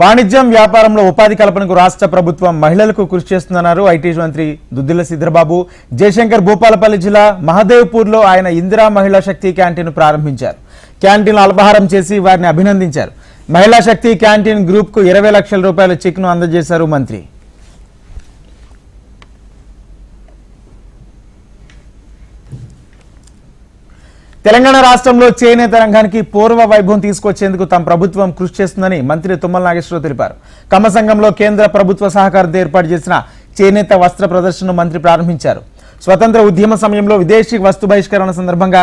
వాణిజ్యం వ్యాపారంలో ఉపాధి కల్పనకు రాష్ట్ర ప్రభుత్వం మహిళలకు కృషి చేస్తుందన్నారు ఐటీ మంత్రి దుద్దిల సిద్ధ్రబాబు జయశంకర్ భూపాలపల్లి జిల్లా మహదేవ్పూర్లో ఆయన ఇందిరా మహిళా శక్తి క్యాంటీన్ ప్రారంభించారు. క్యాంటీన్ అల్పాహారం చేసి వారిని అభినందించారు. మహిళా శక్తి క్యాంటీన్ గ్రూప్కు ఇరవై లక్షల రూపాయల చెక్ను అందజేశారు మంత్రి. తెలంగాణ రాష్ట్రంలో చేనేత రంగానికి పూర్వ వైభవం తీసుకొచ్చేందుకు తమ ప్రభుత్వం కృషి చేస్తుందని మంత్రి తుమ్మల నాగేశ్వరరావు తెలిపారు. కమ్మ సంఘంలో కేంద్ర ప్రభుత్వ సహకారంతో ఏర్పాటు చేసిన చేనేత వస్త్ర ప్రదర్శనను మంత్రి ప్రారంభించారు. స్వతంత్ర ఉద్యమ సమయంలో విదేశీ వస్తు బహిష్కరణ సందర్భంగా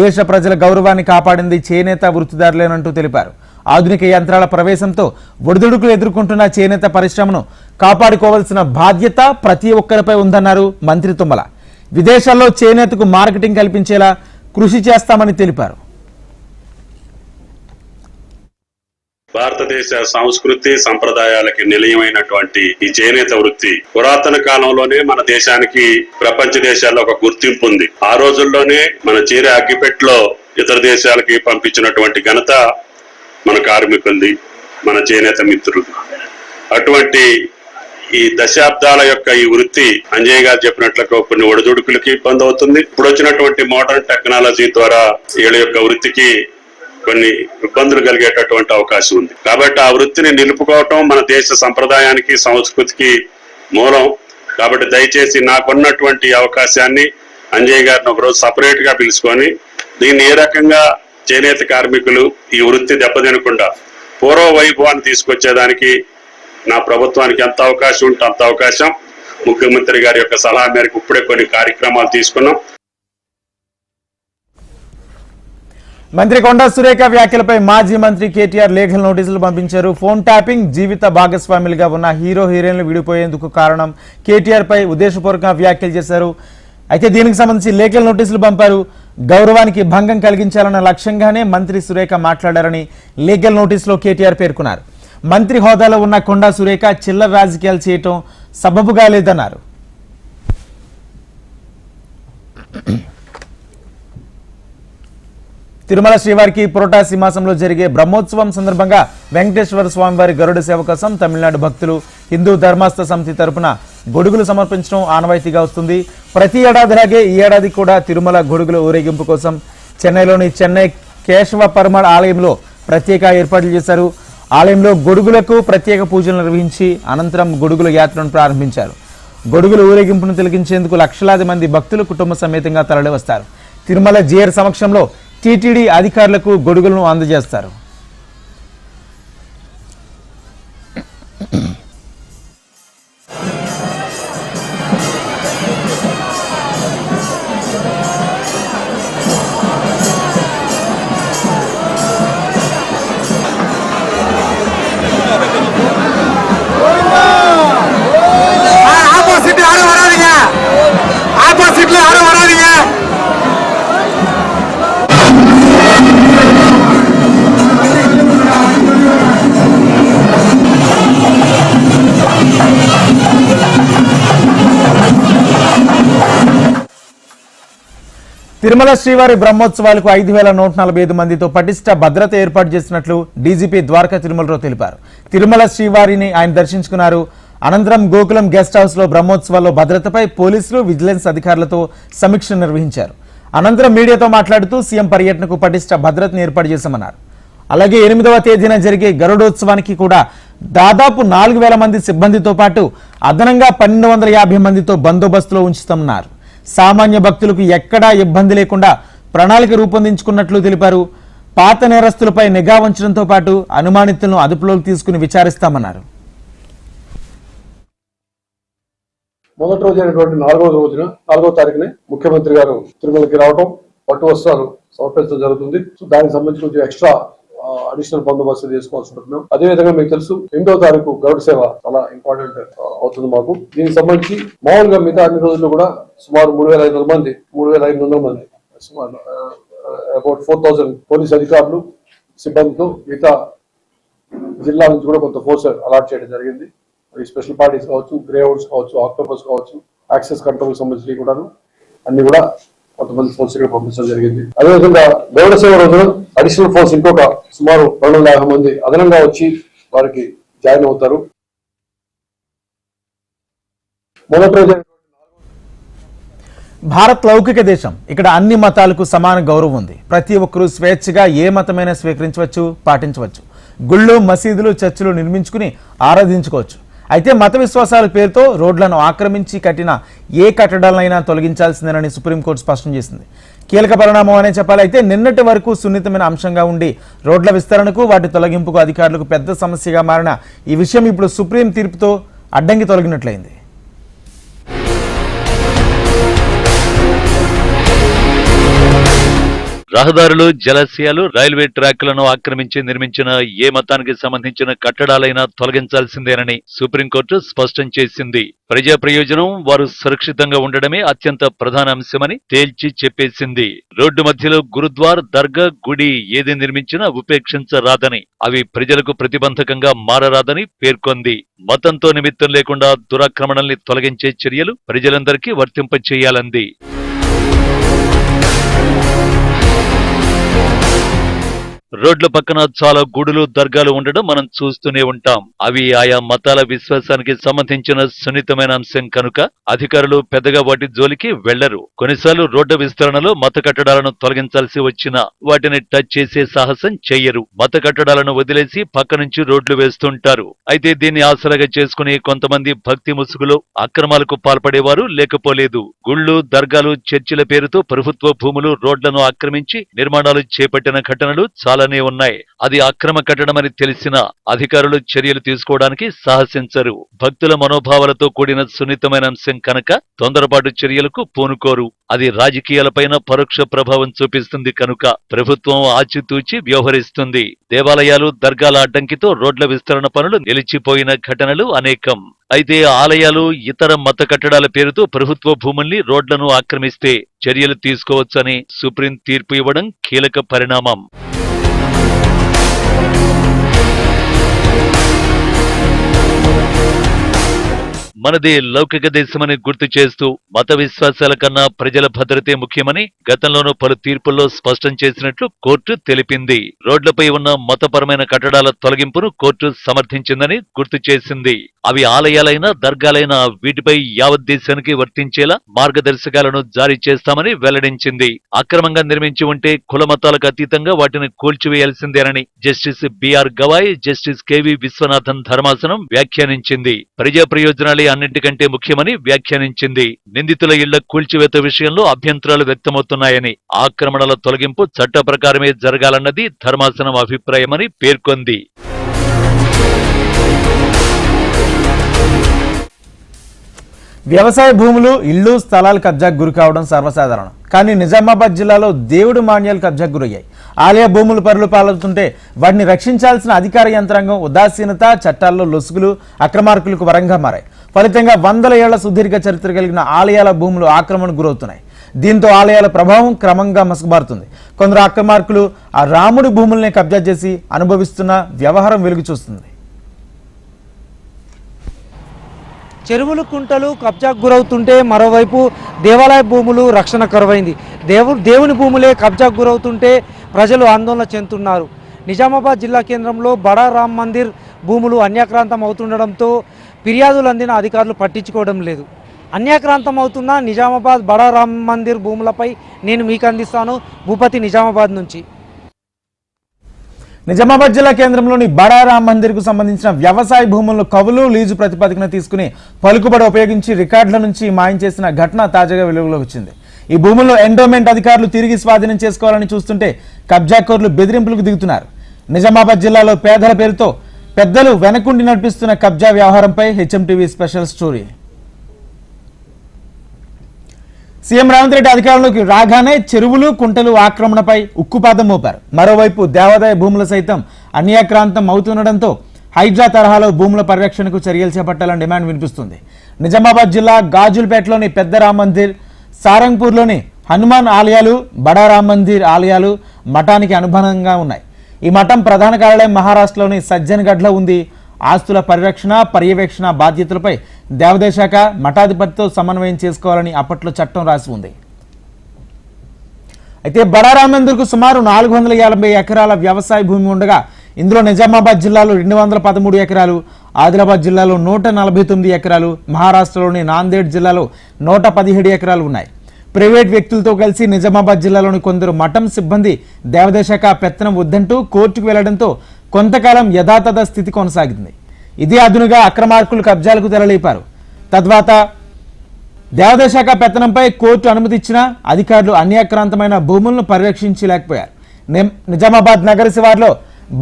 దేశ ప్రజల గౌరవాన్ని కాపాడింది చేనేత వృత్తిదారులేనంటూ తెలిపారు. ఆధునిక యంత్రాల ప్రవేశంతో ఒడిదుడుకులు ఎదుర్కొంటున్న చేనేత పరిశ్రమను కాపాడుకోవాల్సిన బాధ్యత ప్రతి ఒక్కరిపై ఉందన్నారు మంత్రి తుమ్మల. విదేశాల్లో చేనేతకు మార్కెటింగ్ కల్పించేలా కృషి చేస్తామని తెలిపారు. భారతదేశ సంస్కృతి సంప్రదాయాలకి నిలయమైనటువంటి ఈ చేనేత వృత్తి పురాతన కాలంలోనే మన దేశానికి ప్రపంచ దేశాల్లో ఒక గుర్తింపు ఉంది. ఆ రోజుల్లోనే మన చీర అగ్గిపెట్టలో ఇతర దేశాలకి పంపించినటువంటి ఘనత మన కార్మికులది మన చేనేత మిత్రులు అటువంటి ఈ దశాబ్దాల యొక్క ఈ వృత్తి అంజయ్ గారు చెప్పినట్లుగా కొన్ని ఒడిదుడుకులకి ఇబ్బంది అవుతుంది. ఇప్పుడు వచ్చినటువంటి మోడర్న్ టెక్నాలజీ ద్వారా వీళ్ళ యొక్క వృత్తికి కొన్ని ఇబ్బందులు కలిగేటటువంటి అవకాశం ఉంది. కాబట్టి ఆ వృత్తిని నిలుపుకోవటం మన దేశ సంప్రదాయానికి సంస్కృతికి మూలం. కాబట్టి దయచేసి నాకున్నటువంటి అవకాశాన్ని అంజయ్ గారిని ఒకరోజు సపరేట్గా పిలుచుకొని దీన్ని ఏ రకంగా చేనేత కార్మికులు ఈ వృత్తి దెబ్బతినకుండా పూర్వ వైభవాన్ని తీసుకొచ్చేదానికి నా ప్రభుత్వానికి ఎంత అవకాశం ఉంటే అంత అవకాశం. ముఖ్యమంత్రి గారి యొక్క సలహా మేరకు ఇప్పుడే కొన్ని కార్యక్రమాలు తీసుకున్నాం. మంత్రి కొండా సురేఖ వ్యాఖ్యలపై మాజీ మంత్రి కేటీఆర్ లేఖల నోటీసులు పంపించారు. ఫోన్ ట్యాపింగ్ జీవిత భాగస్వాములుగా ఉన్న హీరో హీరోయిన్లు విడిపోయేందుకు కారణం కేటీఆర్ పై ఉద్దేశపూర్వకంగా వ్యాఖ్యలు చేశారు. అయితే దీనికి సంబంధించి లేఖల నోటీసులు పంపారు. గౌరవానికి భంగం కలిగించాలన్న లక్ష్యంగానే మంత్రి సురేఖ మాట్లాడారని లీగల్ నోటీసులో కేటీఆర్ పేర్కొన్నారు. మంత్రి హోదాలో ఉన్న కొండా సురేఖ చిల్లర రాజకీయాలు చేయటం సబబుగా లేదన్నారు. తిరుమల శ్రీవారికి పురోటా సింహాసంలో జరిగే బ్రహ్మోత్సవం సందర్భంగా వెంకటేశ్వర స్వామివారి గరుడ సేవ కోసం తమిళనాడు భక్తులు హిందూ ధర్మాస్థ సమితి తరపున గొడుగులు సమర్పించడం ఆనవాయితీగా వస్తుంది. ప్రతి ఏడాదిలాగే ఈ ఏడాది కూడా తిరుమల గొడుగుల ఊరేగింపు కోసం చెన్నైలోని చెన్నై కేశవ పరమళ ఆలయంలో ప్రత్యేక ఏర్పాట్లు చేశారు. ఆలయంలో గొడుగులకు ప్రత్యేక పూజలు నిర్వహించి అనంతరం గొడుగుల యాత్రను ప్రారంభించారు. గొడుగుల ఊరేగింపును తిలకించేందుకు లక్షలాది మంది భక్తులు కుటుంబ సమేతంగా తరలి వస్తారు తిరుమల జేఆర్ సమక్షంలో టీటీడీ అధికారులకు గొడుగులను అందజేస్తారు. తిరుమల శ్రీవారి బ్రహ్మోత్సవాలకు ఐదు వేల నూట నలభై ఐదు మందితో పటిష్ట భద్రత ఏర్పాటు చేసినట్లు డీజీపీ ద్వారకా తిరుమలరావు తెలిపారు. తిరుమల శ్రీవారిని ఆయన దర్శించుకున్నారు. అనంతరం గోకులం గెస్ట్ హౌస్లో బ్రహ్మోత్సవాల్లో భద్రతపై పోలీసులు విజిలెన్స్ అధికారులతో సమీక్ష నిర్వహించారు. అనంతరం మీడియాతో మాట్లాడుతూ సీఎం పర్యటనకు పటిష్ట భద్రతను ఏర్పాటు చేశామన్నారు. అలాగే ఎనిమిదవ తేదీన జరిగే గరుడోత్సవానికి కూడా దాదాపు నాలుగు వేల మంది సిబ్బందితో పాటు అదనంగా పన్నెండు వందల యాభై మందితో బందోబస్తులో ఉంచుతామన్నారు. సామాన్య భక్తులకు ఎక్కడా ఇబ్బంది లేకుండా ప్రణాళిక రూపొందించుకున్నట్లు తెలిపారు. పాత నేరస్తులపై నిఘా ఉంచడంతో పాటు అనుమానితులను అదుపులోకి తీసుకుని విచారిస్తామన్నారు. మొదటి రోజు అయినటువంటి నాలుగవ రోజున నాలుగో తారీఖునే ముఖ్యమంత్రి గారు తిరుమలకి రావడం పట్టు వస్త్రాలు సమర్పించడం జరుగుతుంది. దానికి సంబంధించి కొంచెం ఎక్స్ట్రా అడిషనల్ బందోబస్తు చేసుకోవాల్సి ఉంటున్నాం అదే విధంగా మీకు తెలుసు ఎనిమిదో తారీఖు గౌడ్ సేవ చాలా ఇంపార్టెంట్ అవుతుంది మాకు. దీనికి సంబంధించి మామూలుగా మిగతా అన్ని రోజుల్లో కూడా సుమారు మూడు వేల ఐదు వందల మంది మూడు వేల ఐదు వందల మంది సుమారు అబౌట్ ఫోర్ థౌసండ్ పోలీస్ అధికారులు సిబ్బందితో మిగతా జిల్లా నుంచి కూడా కొంత ఫోర్స్ అలాట్ చేయడం జరిగింది. ఈ స్పెషల్ పార్టీస్ కావచ్చు గ్రేహౌండ్స్ కావచ్చు ఆక్టోపస్ కావచ్చు యాక్సెస్ కంట్రోల్ సంబంధించి కూడాను అన్ని కూడా కొంతమంది ఫోన్స్ ఇక్కడ పంపించడం జరిగింది. అదేవిధంగా గౌడ సేవ రోజున అడిషనల్ ఫోన్స్ ఇంకొక సుమారు రెండు యాభై మంది అదనంగా వచ్చి వారికి జాయిన్ అవుతారు. మొదటి రోజు భారత్ లౌకిక దేశం. ఇక్కడ అన్ని మతాలకు సమాన గౌరవం ఉంది. ప్రతి ఒక్కరూ స్వేచ్ఛగా ఏ మతమైనా స్వీకరించవచ్చు పాటించవచ్చు. గుళ్ళు మసీదులు చర్చిలు నిర్మించుకుని ఆరాధించుకోవచ్చు. అయితే మత విశ్వాసాల పేరుతో రోడ్లను ఆక్రమించి కట్టిన ఏ కట్టడాలైనా తొలగించాల్సిందేనని సుప్రీంకోర్టు స్పష్టం చేసింది. కీలక పరిణామం అనే చెప్పాలి అయితే నిన్నటి వరకు సున్నితమైన అంశంగా ఉండి రోడ్ల విస్తరణకు వాటి తొలగింపుకు అధికారులకు పెద్ద సమస్యగా మారిన ఈ విషయం ఇప్పుడు సుప్రీం తీర్పుతో అడ్డంకి తొలగినట్లయింది. రహదారులు జలాశయాలు రైల్వే ట్రాక్లను ఆక్రమించి నిర్మించిన ఏ మతానికి సంబంధించిన కట్టడాలైనా తొలగించాల్సిందేనని సుప్రీంకోర్టు స్పష్టం చేసింది. ప్రజా ప్రయోజనం వారు సురక్షితంగా ఉండడమే అత్యంత ప్రధాన అంశమని తేల్చి చెప్పేసింది. రోడ్డు మధ్యలో గురుద్వార్ దర్గా గుడి ఏది నిర్మించినా ఉపేక్షించరాదని అవి ప్రజలకు ప్రతిబంధకంగా మారరాదని పేర్కొంది. మతంతో నిమిత్తం లేకుండా దురాక్రమణల్ని తొలగించే చర్యలు ప్రజలందరికీ వర్తింపచేయాలంది. రోడ్ల పక్కన చాలా గుడులు దర్గాలు ఉండడం మనం చూస్తూనే ఉంటాం. అవి ఆయా మతాల విశ్వాసానికి సంబంధించిన సున్నితమైన అంశం కనుక అధికారులు పెద్దగా వాటి జోలికి వెళ్ళరు కొన్నిసార్లు రోడ్డు విస్తరణలో మత కట్టడాలను తొలగించాల్సి వచ్చినా వాటిని టచ్ చేసే సాహసం చెయ్యరు. మత కట్టడాలను వదిలేసి పక్క నుంచి రోడ్లు వేస్తుంటారు. అయితే దీన్ని ఆసరాగా చేసుకుని కొంతమంది భక్తి ముసుగులో అక్రమాలకు పాల్పడేవారు లేకపోలేదు. గుళ్ళు దర్గాలు చర్చిల పేరుతో ప్రభుత్వ భూములు రోడ్లను ఆక్రమించి నిర్మాణాలు చేపట్టిన ఘటనలు చాలా చాలానే ఉన్నాయి. అది అక్రమ కట్టడమని తెలిసినా అధికారులు చర్యలు తీసుకోవడానికి సాహసించరు. భక్తుల మనోభావాలతో కూడిన సున్నితమైన అంశం కనుక తొందరపాటు చర్యలకు పూనుకోరు. అది రాజకీయాలపైన పరోక్ష ప్రభావం చూపిస్తుంది కనుక ప్రభుత్వం ఆచితూచి వ్యవహరిస్తుంది. దేవాలయాలు దర్గాల అడ్డంకితో రోడ్ల విస్తరణ పనులు నిలిచిపోయిన ఘటనలు అనేకం. అయితే ఆలయాలు ఇతర మత కట్టడాల పేరుతో ప్రభుత్వ భూముల్ని రోడ్లను ఆక్రమిస్తే చర్యలు తీసుకోవచ్చని సుప్రీం తీర్పు ఇవ్వడం కీలక పరిణామం. మనది లౌకిక దేశమని గుర్తు చేస్తూ మత విశ్వాసాల కన్నా ప్రజల భద్రతే ముఖ్యమని గతంలోనూ పలు తీర్పుల్లో స్పష్టం చేసినట్లు కోర్టు తెలిపింది. రోడ్లపై ఉన్న మతపరమైన కట్టడాల తొలగింపును కోర్టు సమర్థించిందని గుర్తు చేసింది. అవి ఆలయాలైనా దర్గాలైనా వీటిపై యావత్ దేశానికి వర్తించేలా మార్గదర్శకాలను జారీ చేస్తామని వెల్లడించింది. అక్రమంగా నిర్మించి ఉంటే కుల మతాలకు అతీతంగా వాటిని కూల్చివేయాల్సిందేనని justice BR Gavai justice KV Viswanathan ధర్మాసనం వ్యాఖ్యానించింది. ప్రజా ప్రయోజనాలే అన్నింటికంటే ముఖ్యమని వ్యాఖ్యానించింది. నిందితుల ఇళ్ళ కూల్చివేత విషయంలో అభ్యంతరాలు వ్యక్తమవుతున్నాయని ఆక్రమణల తొలగింపు చట్ట ప్రకారమే జరగాలన్నది ధర్మాసనం అభిప్రాయమని పేర్కొంది. వ్యవసాయ భూములు ఇళ్ళు స్థలాలు కబ్జాకు గురి కావడం సర్వసాధారణం. కానీ నిజామాబాద్ జిల్లాలో దేవుడు మాన్యాలు కబ్జాకు గురయ్యాయి. ఆలయ భూములు పరులు పాలవుతుంటే వాటిని రక్షించాల్సిన అధికార యంత్రాంగం ఉదాసీనత చట్టాల్లో లొసుగులు అక్రమార్కులకు వరంగా మారాయి. ఫలితంగా వందల ఏళ్ళ సుదీర్ఘ చరిత్ర కలిగిన ఆలయాల భూములు ఆక్రమణకు గురవుతున్నాయి. దీంతో ఆలయాల ప్రభావం క్రమంగా మసకబారుతుంది. కొందరు ఆక్రమార్కులు ఆ రాముడి భూముల్ని కబ్జా చేసి అనుభవిస్తున్న వ్యవహారం వెలుగు చూస్తుంది. చెరువులు కుంటలు కబ్జాకు గురవుతుంటే మరోవైపు దేవాలయ భూములు రక్షణ కరువైంది. దేవు దేవుని భూములే కబ్జాకు గురవుతుంటే ప్రజలు ఆందోళన చెందుతున్నారు. నిజామాబాద్ జిల్లా కేంద్రంలో బడా రామ్ మందిర్ భూములు అన్యాక్రాంతం అవుతుండడంతో ఫిర్యాదులు అందిన అధికారులు పట్టించుకోవడం లేదు. అన్యాక్రాంతం అవుతున్న నిజామాబాద్ బడా రామ్ మందిర్ భూములపై నేను మీకు అందిస్తాను. భూపతి నిజామాబాద్ నుంచి. నిజామాబాద్ జిల్లా కేంద్రంలోని బడా రామ్ మందిర్కు సంబంధించిన వ్యవసాయ భూములను కవులు లీజు ప్రతిపాదికన తీసుకుని పలుకుబడి ఉపయోగించి రికార్డుల నుంచి మాయం చేసిన ఘటన తాజాగా వెలుగులోకి వచ్చింది. ఈ భూముల్లో ఎండోమెంట్ అధికారులు తిరిగి స్వాధీనం చేసుకోవాలని చూస్తుంటే కబ్జాకోర్లు బెదిరింపులకు దిగుతున్నారు. నిజామాబాద్ జిల్లాలో పేదల పేరుతో పెద్దలు వెనకుండి నడిపిస్తున్న కబ్జా వ్యవహారంపై HMTV special story. CM Revanth Reddy అధికారంలోకి రాగానే చెరువులు కుంటలు ఆక్రమణపై ఉక్కుపాదం మోపారు. మరోవైపు దేవాదాయ భూములు సైతం అన్యాక్రాంతం అవుతుండటంతో హైడ్రా తరహాలో భూముల పరిరక్షణకు చర్యలు చేపట్టాలని డిమాండ్ వినిపిస్తుంది. నిజామాబాద్ జిల్లా గాజుల్పేటలోని పెద్ద రామ్ మందిర్ సారంగ్పూర్లోని హనుమాన్ ఆలయాలు బడా రామ్ మందిర్ ఆలయాలు మఠానికి అనుబంధంగా ఉన్నాయి. ఈ మఠం ప్రధాన కార్యాలయం మహారాష్ట్రలోని సజ్జన్గఢ్లో ఉంది. ఆస్తుల పరిరక్షణ పర్యవేక్షణ బాధ్యతలపై దేవాదాయ శాఖ మఠాధిపతితో సమన్వయం చేసుకోవాలని అప్పట్లో చట్టం రాసి ఉంది. అయితే బడారామందర్కు సుమారు నాలుగు వందల యాభై ఎకరాల వ్యవసాయ భూమి ఉండగా ఇందులో నిజామాబాద్ జిల్లాలో రెండు వందల పదమూడు ఎకరాలు ఆదిలాబాద్ జిల్లాలో నూట నలభై తొమ్మిది ఎకరాలు మహారాష్ట్రలోని నాందేడ్ జిల్లాలో నూట పదిహేడు ఎకరాలు ఉన్నాయి. ప్రైవేట్ వ్యక్తులతో కలిసి నిజామాబాద్ జిల్లాలోని కొందరు మఠం సిబ్బంది దేవదశాఖ పెత్తనం వద్దంటూ కోర్టుకు వెళ్ళడంతో కొంతకాలం యథాతథ స్థితి కొనసాగింది. ఇదే అదునుగా అక్రమార్కులు కబ్జాలకు తెరలేపారు. తద్వాత దేవదశాఖ పెత్తనంపై కోర్టు అనుమతి ఇచ్చినా అధికారులు అన్యాక్రాంతమైన భూములను పరిరక్షించలేకపోయారు. నిజామాబాద్ నగర శివార్లో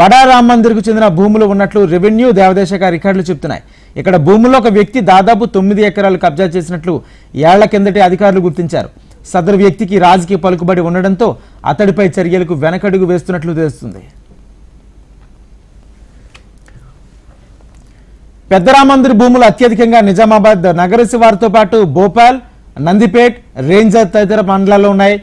బడా రామ్ మందిర్కు చెందిన భూములు ఉన్నట్లు రెవెన్యూ దేవాదాయ రికార్డులు చెబుతున్నాయి. ఇక్కడ భూమిలో ఒక వ్యక్తి దాదాపు తొమ్మిది ఎకరాలు కబ్జా చేసినట్లు ఏళ్ళ కిందటే అధికారులు గుర్తించారు. సదరు వ్యక్తికి రాజకీయ పలుకుబడి ఉండడంతో అతడిపై చర్యలకు వెనకడుగు వేస్తున్నట్లు తెలుస్తుంది. పెద్దరామందిర్ భూములు అత్యధికంగా నిజామాబాద్ నగర శివారుతో పాటు భోపాల్ నందిపేట్ రేంజర్ తదితర మండలాల్లో ఉన్నాయి.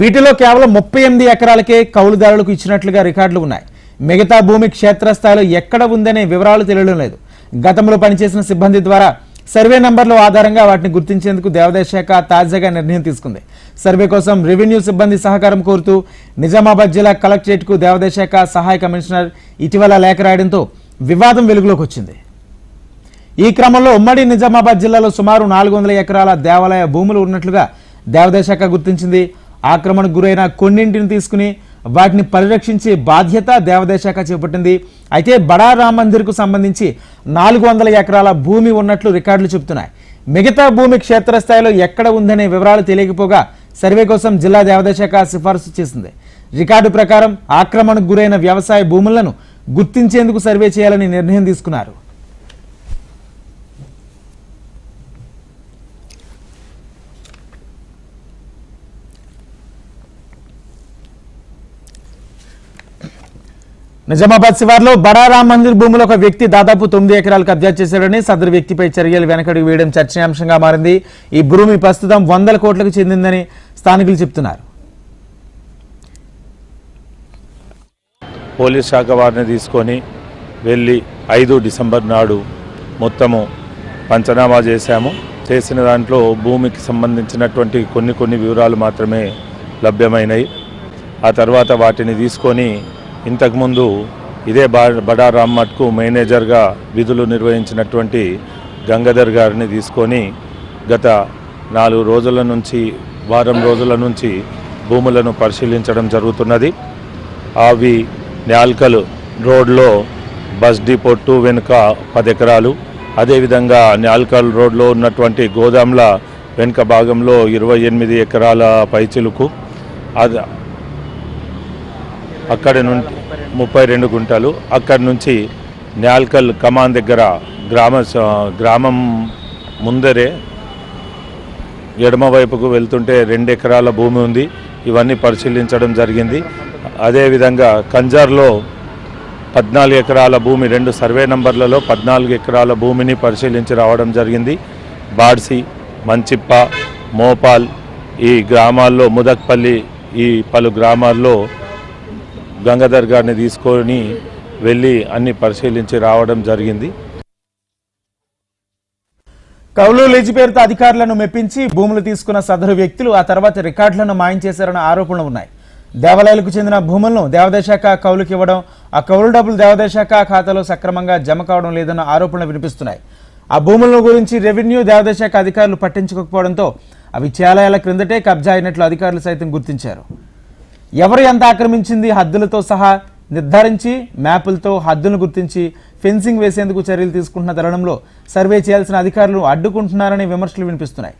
వీటిలో కేవలం ముప్పై ఎనిమిది ఎకరాలకే కౌలుదారులకు ఇచ్చినట్లుగా రికార్డులు ఉన్నాయి. మిగతా భూమి క్షేత్రస్థాయిలో ఎక్కడ ఉందనే వివరాలు తెలియడం లేదు. గతంలో పనిచేసిన సిబ్బంది ద్వారా సర్వే నంబర్ల ఆధారంగా వాటిని గుర్తించేందుకు దేవాదాయ శాఖ తాజాగా నిర్ణయం తీసుకుంది. సర్వే కోసం రెవెన్యూ సిబ్బంది సహకారం కోరుతూ నిజామాబాద్ జిల్లా కలెక్టరేట్కు దేవాదాయ శాఖ సహాయ కమిషనర్ ఇటీవల లేఖ రాయడంతో వివాదం వెలుగులోకి వచ్చింది. ఈ క్రమంలో ఉమ్మడి నిజామాబాద్ జిల్లాలో సుమారు నాలుగు వందల ఎకరాల దేవాలయ భూములు ఉన్నట్లుగా దేవాదాయ శాఖ గుర్తించింది. ఆక్రమణకు గురైన కొన్నింటిని తీసుకుని వాటిని పరిరక్షించే బాధ్యత దేవాదాయ శాఖ చేపట్టింది. అయితే బడా రామ్ మందిర్కు సంబంధించి నాలుగు వందల ఎకరాల భూమి ఉన్నట్లు రికార్డులు చెబుతున్నాయి. మిగతా భూమి క్షేత్రస్థాయిలో ఎక్కడ ఉందనే వివరాలు తెలియకపోగా సర్వే కోసం జిల్లా దేవదశాఖ శాఖ చేసింది. రికార్డు ప్రకారం ఆక్రమణకు గురైన వ్యవసాయ భూములను గుర్తించేందుకు సర్వే చేయాలని నిర్ణయం తీసుకున్నారు. నిజామాబాద్ శివార్లో బడా మందిర్ భూములు ఒక వ్యక్తి దాదాపు తొమ్మిది ఎకరాలు కబ్జా చేశాడని సదరు వ్యక్తిపై చర్యలు వెనకడుగు వేయడం చర్చనీయాంశంగా మారింది. ఈ భూమి ప్రస్తుతం వందల కోట్లకు చెందిందని స్థానికులు చెప్తున్నారు పోలీస్ శాఖ వారిని తీసుకొని వెళ్ళి ఐదు డిసెంబర్ నాడు మొత్తము పంచనామా చేశాము. చేసిన దాంట్లో భూమికి సంబంధించినటువంటి కొన్ని కొన్ని వివరాలు మాత్రమే లభ్యమైనవి ఆ తర్వాత వాటిని తీసుకొని ఇంతకుముందు ఇదే బా బడా రామ్మట్కు మేనేజర్గా విధులు నిర్వహించినటువంటి గంగాధర్ గారిని తీసుకొని గత నాలుగు రోజుల నుంచి వారం రోజుల నుంచి భూములను పరిశీలించడం జరుగుతున్నది. అవి న్యాల్కల్ రోడ్లో బస్ డిపో వెనుక పది ఎకరాలు. అదేవిధంగా న్యాల్కల్ రోడ్లో ఉన్నటువంటి గోదాంల వెనుక భాగంలో ఇరవై ఎనిమిది ఎకరాల పైచిలుకు. అది అక్కడి నుండి ముప్పై రెండు గుంటలు. అక్కడి నుంచి న్యాల్కల్ కమాన్ దగ్గర గ్రామ గ్రామం ముందరే ఎడమవైపుకు వెళ్తుంటే రెండు ఎకరాల భూమి ఉంది. ఇవన్నీ పరిశీలించడం జరిగింది. అదేవిధంగా కంజార్లో పద్నాలుగు ఎకరాల భూమి రెండు సర్వే నంబర్లలో పద్నాలుగు ఎకరాల భూమిని పరిశీలించి రావడం జరిగింది. బాడ్సి మంచిప్ప మోపాల్ ఈ గ్రామాల్లో ముదక్పల్లి ఈ పలు గ్రామాల్లో గంగాధర్ గారిని తీసుకొని వెళ్ళి అన్ని పరిశీలించి రావడం జరిగింది. కౌలు లీజు పేరుతో అధికారులను మెప్పించి భూములు తీసుకున్న సదరు వ్యక్తులు ఆ తర్వాత రికార్డులను మాయం చేశారన్న ఆరోపణలు ఉన్నాయి. దేవాలయాలకు చెందిన భూములను దేవాదాయ శాఖ కౌలుకి ఇవ్వడం ఆ కౌలు డబ్బులు దేవాదాయ శాఖ ఖాతాలో సక్రమంగా జమ కావడం లేదన్న ఆరోపణలు వినిపిస్తున్నాయి. ఆ భూముల గురించి రెవెన్యూ దేవాదాయ శాఖ అధికారులు పట్టించుకోకపోవడంతో అవి చాలా క్రిందటే కబ్జా అయినట్లు అధికారులు సైతం గుర్తించారు. ఎవరు ఎంత ఆక్రమించింది హద్దులతో సహా నిర్ధారించి మ్యాపులతో హద్దును గుర్తించి ఫెన్సింగ్ వేసేందుకు చర్యలు తీసుకుంటున్న తరుణంలో సర్వే చేయాల్సిన అధికారులు అడ్డుకుంటున్నారనే విమర్శలు వినిపిస్తున్నాయి.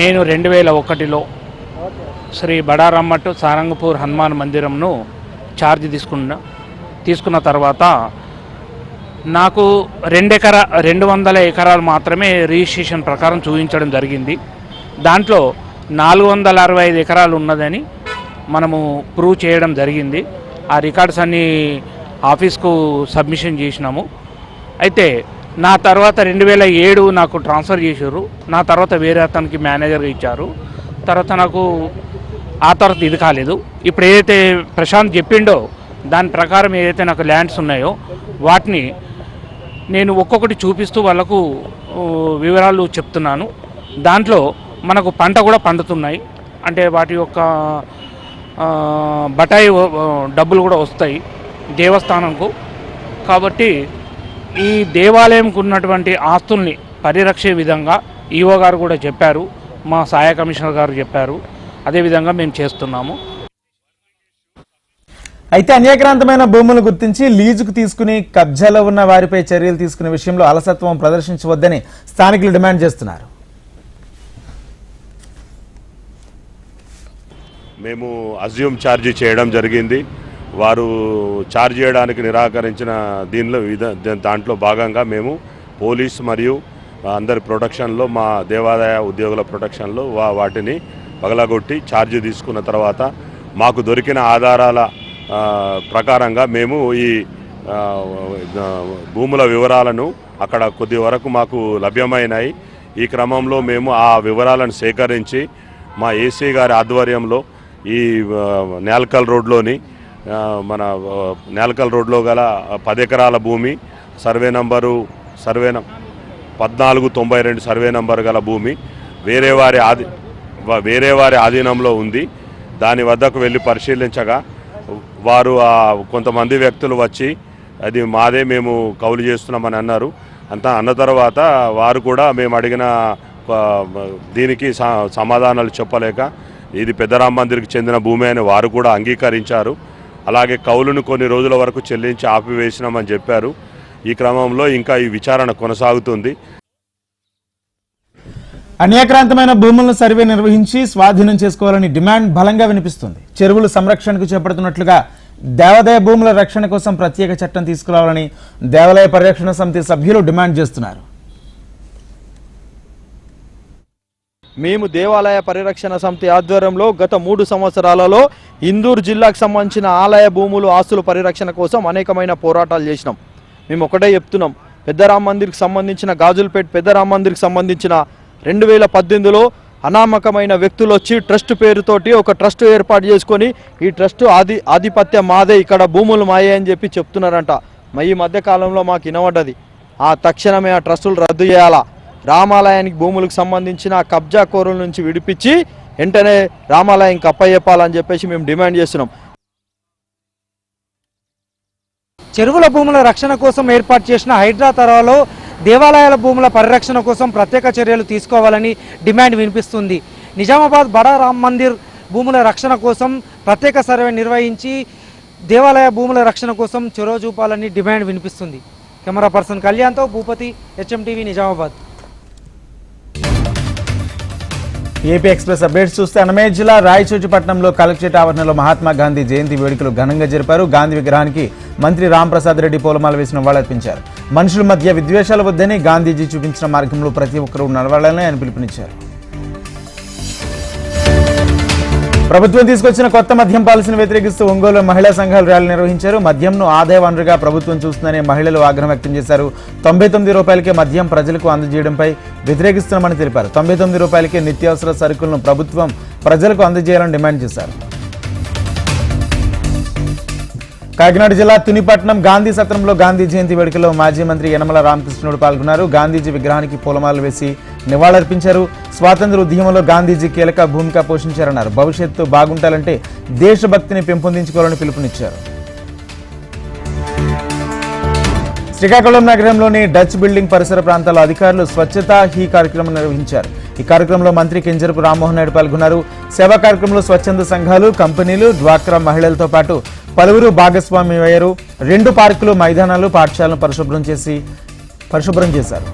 నేను రెండు వేల ఒకటిలో శ్రీ బడారమ్మట్టు సారంగపూర్ హనుమాన్ మందిరంను ఛార్జ్ తీసుకున్న తీసుకున్న తర్వాత నాకు రెండు ఎకరా రెండు వందల ఎకరాలు మాత్రమే రిజిస్ట్రేషన్ ప్రకారం చూపించడం జరిగింది. దాంట్లో నాలుగు వందల అరవై ఐదు ఎకరాలు ఉన్నదని మనము ప్రూవ్ చేయడం జరిగింది. ఆ రికార్డ్స్ అన్నీ ఆఫీస్కు సబ్మిషన్ చేసినాము. అయితే నా తర్వాత రెండు వేల ఏడు నాకు ట్రాన్స్ఫర్ చేశారు నా తర్వాత వేరే అతనికి మేనేజర్గా ఇచ్చారు. తర్వాత నాకు ఆ తర్వాత ఇది కాలేదు. ఇప్పుడు ఏదైతే ప్రశాంత్ చెప్పిండో దాని ప్రకారం ఏదైతే నాకు ల్యాండ్స్ ఉన్నాయో వాటిని నేను ఒక్కొక్కటి చూపిస్తూ వాళ్ళకు వివరాలు చెప్తున్నాను. దాంట్లో మనకు పంట కూడా పండుతున్నాయి. అంటే వాటి యొక్క బటాయి డబ్బులు కూడా వస్తాయి దేవస్థానంకు. కాబట్టి ఈ దేవాలయంకు ఉన్నటువంటి ఆస్తుల్ని పరిరక్షే విధంగా ఈఓ గారు కూడా చెప్పారు. మా సహాయ కమిషనర్ గారు చెప్పారు. అదేవిధంగా మేము చేస్తున్నాము. అయితే అన్యాక్రాంతమైన భూములు గుర్తించి లీజుకు తీసుకుని కబ్జాలో ఉన్న వారిపై చర్యలు తీసుకునే విషయంలో అలసత్వం ప్రదర్శించవద్దని స్థానికులు డిమాండ్ చేస్తున్నారు. మేము అజ్యూమ్ ఛార్జ్ చేయడం జరిగింది. వారు ఛార్జ్ చేయడానికి నిరాకరించిన దీనిలో దాంట్లో భాగంగా మేము పోలీస్ మరియు అందరి ప్రొటెక్షన్లో మా దేవాదాయ ఉద్యోగుల ప్రొటెక్షన్లో వాటిని పగలగొట్టి ఛార్జ్ తీసుకున్న తర్వాత మాకు దొరికిన ఆధారాల ప్రకారంగా మేము ఈ భూముల వివరాలను అక్కడ కొద్ది వరకు మాకు లభ్యమైనాయి. ఈ క్రమంలో మేము ఆ వివరాలను సేకరించి మా ఏసీ గారి ఆధ్వర్యంలో ఈ నేల్కల్ రోడ్లోని మన నేల్కల్ రోడ్లో గల పది ఎకరాల భూమి సర్వే నంబరు సర్వే నం పద్నాలుగు తొంభై రెండు సర్వే నంబర్ గల భూమి వేరే వారి ఆది వేరే వారి ఆధీనంలో ఉంది. దాని వద్దకు వెళ్ళి పరిశీలించగా వారు కొంతమంది వ్యక్తులు వచ్చి అది మాదే మేము కౌలు చేస్తున్నామని అన్నారు. అంతా అన్న తర్వాత వారు కూడా మేము అడిగిన దీనికి స- సమాధానాలు చెప్పలేక ఇది పెద్దరామ మందిర్కి చెందిన భూమి అని వారు కూడా అంగీకరించారు. అలాగే కౌలును కొన్ని రోజుల వరకు చెల్లించి ఆపివేసినామని చెప్పారు. ఈ క్రమంలో ఇంకా ఈ విచారణ కొనసాగుతుంది. అన్యాక్రాంతమైన భూములను సర్వే నిర్వహించి స్వాధీనం చేసుకోవాలని డిమాండ్ బలంగా వినిపిస్తుంది. చెరువుల సంరక్షణకు చేపడుతున్నట్లుగా దేవాదాయ భూముల రక్షణ కోసం ప్రత్యేక చట్టం తీసుకురావాలని దేవాలయ పరిరక్షణ సమితి సభ్యులు డిమాండ్ చేస్తున్నారు. మేము దేవాలయ పరిరక్షణ సమితి ఆధ్వర్యంలో గత మూడు సంవత్సరాలలో ఇందూరు జిల్లాకు సంబంధించిన ఆలయ భూములు ఆస్తుల పరిరక్షణ కోసం అనేకమైన పోరాటాలు చేసినాం. మేము ఒకటే చెప్తున్నాం. పెద్దరామ మందిర్కి సంబంధించిన గాజులపేట పెద్దరామ మందిర్కి సంబంధించిన రెండు వేల పద్దెనిమిదిలో అనామకమైన వ్యక్తులు వచ్చి ట్రస్ట్ పేరుతోటి ఒక ట్రస్ట్ ఏర్పాటు చేసుకొని ఈ ట్రస్ట్ ఆది ఆధిపత్యం మాదే ఇక్కడ భూములు మాయే అని చెప్పి చెప్తున్నారంట. ఈ మధ్య కాలంలో మాకు వినబడ్డది. ఆ తక్షణమే ఆ ట్రస్టులు రద్దు చేయాలా? రామాలయానికి భూములకు సంబంధించిన కబ్జా కోరుల నుంచి విడిపించి వెంటనే రామాలయంకి అప్పయ్యప్పాలని చెప్పేసి మేము డిమాండ్ చేస్తున్నాం. చెరువుల భూముల రక్షణ కోసం ఏర్పాటు చేసిన హైడ్రా తరాలో దేవాలయాల భూముల పరిరక్షణ కోసం ప్రత్యేక చర్యలు తీసుకోవాలని డిమాండ్ వినిపిస్తుంది. నిజామాబాద్ బడా రామ్ మందిర్ భూముల రక్షణ కోసం ప్రత్యేక సర్వే నిర్వహించి దేవాలయ భూముల రక్షణ కోసం చొరవ చూపాలని డిమాండ్ వినిపిస్తుంది. కెమెరా పర్సన్ కళ్యాణ్తో Bhupathi HMTV Nizamabad. AP express updates చూస్తే అన్నమయ్య జిల్లా రాయచోటి కలెక్టరేట్ ఆవరణలో మహాత్మా గాంధీ జయంతి వేడుకలు ఘనంగా జరిపారు. గాంధీ విగ్రహానికి మంత్రి రాంప్రసాద్ రెడ్డి పూలమాల వేసిన నివాళులర్పించారు మనుషుల మధ్య విద్వేషాలు వద్దని గాంధీజీ చూపించిన మార్గంలో ప్రతి ఒక్కరూ నడవాలని ఆయన పిలుపునిచ్చారు. ప్రభుత్వం తీసుకొచ్చిన కొత్త మద్యం పాలసీని వ్యతిరేకిస్తూ ఒంగోలు మహిళా సంఘాలు ర్యాలీ నిర్వహించారు. మద్యంను ఆదాయ వనరుగా ప్రభుత్వం చూస్తుందని మహిళలు ఆగ్రహం వ్యక్తం చేశారు. తొంభై తొమ్మిది రూపాయలకే మద్యం ప్రజలకు అందజేయడంపై వ్యతిరేకిస్తున్నామని తెలిపారు. తొంభై తొమ్మిది రూపాయలకే నిత్యావసర సరుకులను ప్రభుత్వం ప్రజలకు అందజేయాలని డిమాండ్ చేశారు. కాకినాడ జిల్లా తునిపట్నం గాంధీ సత్రంలో గాంధీ జయంతి వేడుకలో మాజీ మంత్రి యనమల రామకృష్ణుడు పాల్గొన్నారు. గాంధీజీ విగ్రహానికి పూలమాలలు వేసి నివాళులర్పించారు. స్వాతంత్ర ఉద్యమంలో గాంధీజీ కీలక భూమిక పోషించారన్నారు. భవిష్యత్తు బాగుంటాలంటే దేశభక్తిని పెంపొందించుకోవాలని పిలుపునిచ్చారు. శ్రీకాకుళం నగరంలోని డచ్ బిల్డింగ్ పరిసర ప్రాంతాల అధికారులు స్వచ్ఛతా హీ కార్యక్రమం నిర్వహించారు. ఈ కార్యక్రమంలో మంత్రి కింజరపు రామ్మోహన్ నాయుడు పాల్గొన్నారు. సేవా కార్యక్రమంలో స్వచ్ఛంద సంఘాలు కంపెనీలు డ్వాక్రా మహిళలతో పాటు పలువురు భాగస్వామ్యమయ్యారు రెండు పార్కులు మైదానాలు పాఠశాలను పరిశుభ్రం చేసి పరిశుభ్రం చేశారు.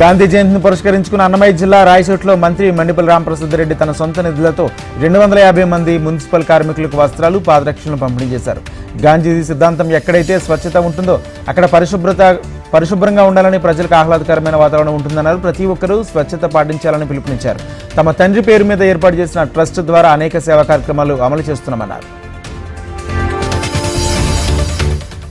గాంధీ జయంతిని పురస్కరించుకున్న అన్నమయ్య జిల్లా రాయచోట్లో మంత్రి మండిపల్లి రామప్రసాద్ రెడ్డి తన సొంత నిధులతో రెండు వందల యాభై మంది మున్సిపల్ కార్మికులకు వస్త్రాలు పాదరక్షలను పంపిణీ చేశారు. గాంధీజీ సిద్ధాంతం ఎక్కడైతే స్వచ్ఛత ఉంటుందో అక్కడ పరిశుభ్రత పరిశుభ్రంగా ఉండాలని ప్రజలకు ఆహ్లాదకరమైన వాతావరణం ఉంటుందన్నారు. ప్రతి ఒక్కరూ స్వచ్ఛత పాటించాలని పిలుపునిచ్చారు. తమ తండ్రి పేరు మీద ఏర్పాటు చేసిన ట్రస్ట్ ద్వారా అనేక సేవా కార్యక్రమాలు అమలు చేస్తున్నామన్నారు.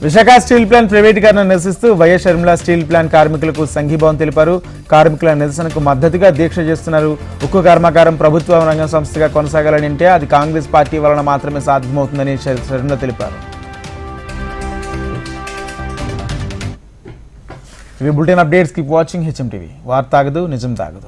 విశాఖ స్టీల్ ప్లాంట్ ప్రైవేటీకరణ నిరసిస్తూ వైఎస్ షర్మిల స్టీల్ ప్లాంట్ కార్మికులకు సంఘీభావం తెలిపారు. కార్మికుల నిరసనకు మద్దతుగా దీక్ష చేస్తున్నారు. ఉక్కు కర్మాగారం ప్రభుత్వ రంగ సంస్థగా కొనసాగాలని అంటే అది కాంగ్రెస్ పార్టీ వలన మాత్రమే సాధ్యమవుతుందని షర్మిల తెలిపారు. ఇవి bulletin updates. Keep watching HM TV. వార్త తాగదు నిజం తాగదు.